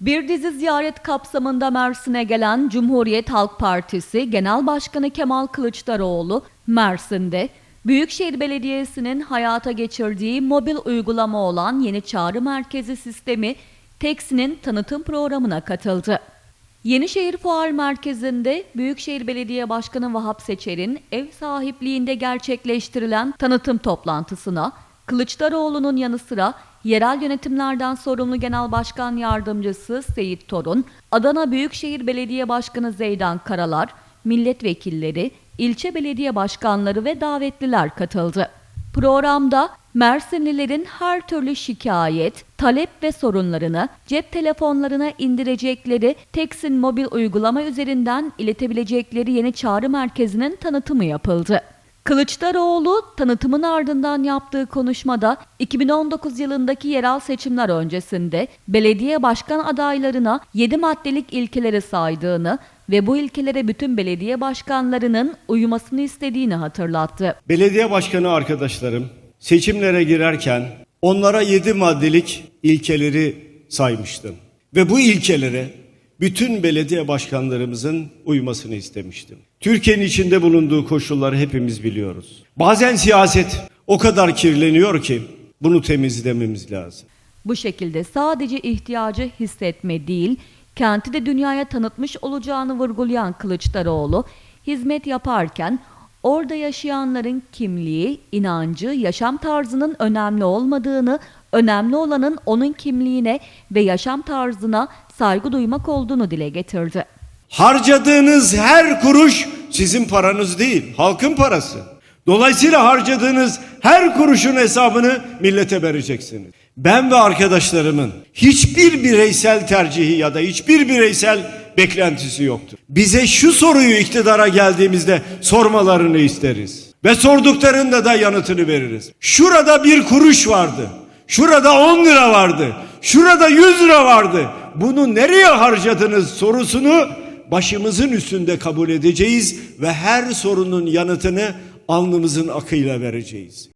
Bir dizi ziyaret kapsamında Mersin'e gelen Cumhuriyet Halk Partisi Genel Başkanı Kemal Kılıçdaroğlu, Mersin'de Büyükşehir Belediyesi'nin hayata geçirdiği mobil uygulama olan Yeni Çağrı Merkezi Sistemi TEKSİ'nin tanıtım programına katıldı. Yenişehir Fuar Merkezi'nde Büyükşehir Belediye Başkanı Vahap Seçer'in ev sahipliğinde gerçekleştirilen tanıtım toplantısına Kılıçdaroğlu'nun yanı sıra yerel yönetimlerden sorumlu Genel Başkan Yardımcısı Seyit Torun, Adana Büyükşehir Belediye Başkanı Zeydan Karalar, milletvekilleri, ilçe belediye başkanları ve davetliler katıldı. Programda Mersinlilerin her türlü şikayet, talep ve sorunlarını cep telefonlarına indirecekleri Teksin mobil uygulama üzerinden iletebilecekleri yeni çağrı merkezinin tanıtımı yapıldı. Kılıçdaroğlu tanıtımın ardından yaptığı konuşmada 2019 yılındaki yerel seçimler öncesinde belediye başkan adaylarına 7 maddelik ilkeleri saydığını ve bu ilkelere bütün belediye başkanlarının uymasını istediğini hatırlattı. Belediye başkanı arkadaşlarım seçimlere girerken onlara yedi maddelik ilkeleri saymıştım. Ve bu ilkelere bütün belediye başkanlarımızın uymasını istemiştim. Türkiye'nin içinde bulunduğu koşulları hepimiz biliyoruz. Bazen siyaset o kadar kirleniyor ki bunu temizlememiz lazım. Bu şekilde sadece ihtiyacı hissetme değil, kenti de dünyaya tanıtmış olacağını vurgulayan Kılıçdaroğlu, hizmet yaparken orada yaşayanların kimliği, inancı, yaşam tarzının önemli olmadığını, önemli olanın onun kimliğine ve yaşam tarzına saygı duymak olduğunu dile getirdi. Harcadığınız her kuruş sizin paranız değil, halkın parası. Dolayısıyla harcadığınız her kuruşun hesabını millete vereceksiniz. Ben ve arkadaşlarımın hiçbir bireysel tercihi ya da hiçbir bireysel beklentisi yoktur. Bize şu soruyu iktidara geldiğimizde sormalarını isteriz. Ve sorduklarında da yanıtını veririz. Şurada bir kuruş vardı. Şurada 10 lira vardı. Şurada 100 lira vardı. Bunu nereye harcadınız sorusunu başımızın üstünde kabul edeceğiz ve her sorunun yanıtını alnımızın akıyla vereceğiz.